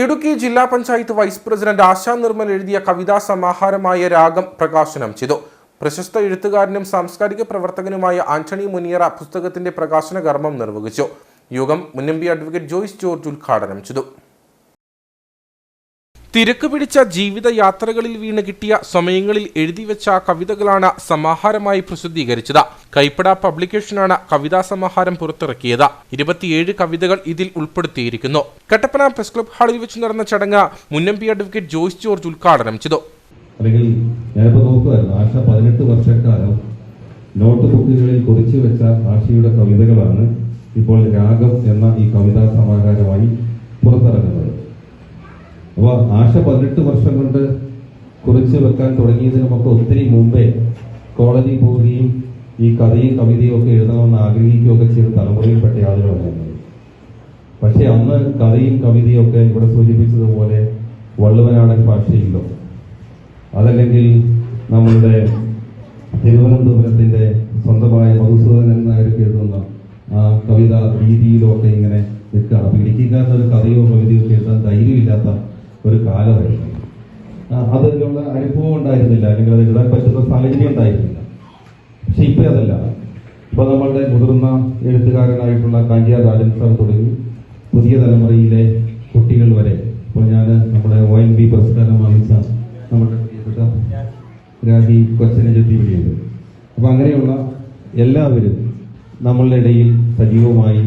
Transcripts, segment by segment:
ഇടുക്കി ജില്ലാ panchayat vice president Asha Nirmal എഴുതിയ കവിതാ സമാഹാരമായ രാഗം പ്രകാശനം ചെയ്തു. പ്രശസ്ത എഴുത്തുകാരനും സാംസ്കാരിക പ്രവർത്തകനുമായ ആന്റണി മുനിയറ പുസ്തകത്തിന്റെ പ്രകാശന കർമ്മം നിർവഹിച്ചു. യോഗം മുന്നമ്പി അഡ്വക്കേറ്റ് ജോയിസ് ജോർജ് ഉദ്ഘാടനം ചെയ്തു. തിരക്ക് പിടിച്ച ജീവിത യാത്രകളിൽ വീണ് കിട്ടിയ സമയങ്ങളിൽ എഴുതിവെച്ച കവിതകളാണ് സമാഹാരമായി പ്രസിദ്ധീകരിച്ചത്. കൈപ്പട പബ്ലിക്കേഷനാണ് കവിതാ സമാഹാരം പുറത്തിറക്കിയത്. ഇരുപത്തിയേഴ് കവിതകൾ ഇതിൽ ഉൾപ്പെടുത്തിയിരിക്കുന്നു. കട്ടപ്പന പ്രസ് ക്ലബ് ഹാളിൽ വെച്ച് നടന്ന ചടങ്ങ് മുന്നമ്പി അഡ്വക്കേറ്റ് ജോയ്സ് ജോർജ് ഉദ്ഘാടനം ചെയ്തു. അല്ലെങ്കിൽ ഞാനിപ്പോൾ വർഷക്കാലം കുറിച്ചു വെച്ച ആശയുടെ കവിതകളാണ് ഇപ്പോൾ രാഗം എന്ന ഈ കവിതാ ആശ പതിനെട്ട് വർഷം കൊണ്ട് കുറിച്ച് വെക്കാൻ തുടങ്ങിയതിനുമൊക്കെ ഒത്തിരി മുമ്പേ കോളേജിൽ പോവുകയും ഈ കഥയും കവിതയും ഒക്കെ എഴുതണമെന്ന് ആഗ്രഹിക്കുകയൊക്കെ ചെയ്ത തലമുറയിൽപ്പെട്ട ആളുകളായിരുന്നു. പക്ഷെ അന്ന് കഥയും കവിതയും ഒക്കെ ഇവിടെ സൂചിപ്പിച്ചതുപോലെ വള്ളുവനാടൻ ഭാഷയിലോ അതല്ലെങ്കിൽ നമ്മളുടെ തിരുവനന്തപുരത്തിന്റെ സ്വന്തമായ മധുസൂദനൻ നായർക്ക് എഴുതുന്ന ആ കവിത രീതിയിലോ ഒക്കെ ഇങ്ങനെ നിൽക്കുകയാണ്. അപ്പൊ ഇടുക്കിക്കാരുടെ ഒരു കഥയോ കവിതയോ എഴുതാൻ ധൈര്യമില്ലാത്ത ഒരു കാലമായിരുന്നു. അതിനുള്ള അനുഭവം ഉണ്ടായിരുന്നില്ല. അല്ലെങ്കിൽ അത് എഴുതാൻ പറ്റുന്ന സാഹചര്യം ഉണ്ടായിരുന്നില്ല. പക്ഷെ ഇപ്പൊ അതല്ല. ഇപ്പൊ നമ്മളുടെ മുതിർന്ന എഴുത്തുകാരനായിട്ടുള്ള കാഞ്ചിയ രാജൻ സാർ തുടങ്ങി പുതിയ തലമുറയിലെ കുട്ടികൾ വരെ. ഇപ്പോൾ ഞാൻ നമ്മുടെ ഒ എൻ ബി പുരസ്കാരം വാങ്ങിച്ച നമ്മുടെ രാജി കൊച്ചനെ ചെത്തി വിളിയുണ്ട് അപ്പൊ അങ്ങനെയുള്ള എല്ലാവരും നമ്മളുടെ ഇടയിൽ സജീവമായി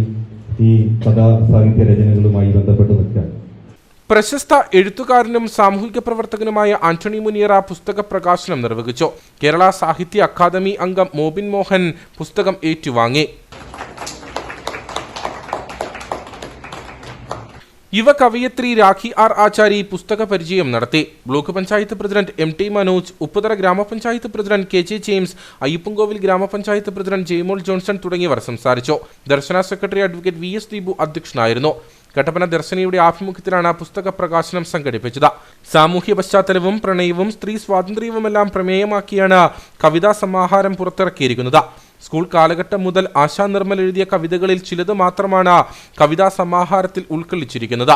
ഈ കഥാ സാഹിത്യ രചനകളുമായി ബന്ധപ്പെട്ട് പ്രശസ്ത എഴുത്തുകാരനും സാമൂഹിക പ്രവർത്തകനുമായ ആന്റണി മുനിയറ പുസ്തക പ്രകാശനം നിർവഹിച്ചു. കേരള സാഹിത്യ അക്കാദമി അംഗം മോബിൻ മോഹൻ പുസ്തകം ഏറ്റുവാങ്ങി. യുവ കവയത്രി രാഖി ആർ ആചാരി പുസ്തക പരിചയം നടത്തി. Block panchayat president M T Manoj Upputhara ഗ്രാമപഞ്ചായത്ത് president K J James Ayyappancoil ഗ്രാമപഞ്ചായത്ത് പ്രസിഡന്റ് ജെയ്മോൾ ജോൺസൺ തുടങ്ങിയവർ സംസാരിച്ചു. Darshana secretary advocate V S Deepu അധ്യക്ഷനായിരുന്നു. കട്ടപ്പന ദർശനയുടെ ആഭിമുഖ്യത്തിലാണ് പുസ്തക പ്രകാശനം സംഘടിപ്പിച്ചത്. സാമൂഹ്യ പശ്ചാത്തലവും പ്രണയവും സ്ത്രീ സ്വാതന്ത്ര്യവുമെല്ലാം പ്രമേയമാക്കിയാണ് കവിതാ സമാഹാരം പുറത്തിറക്കിയിരിക്കുന്നത്. സ്കൂൾ കാലഘട്ടം മുതൽ ആശാ നിർമ്മൽ എഴുതിയ കവിതകളിൽ ചിലത് മാത്രമാണ് കവിതാ സമാഹാരത്തിൽ ഉൾക്കൊള്ളിച്ചിരിക്കുന്നത്.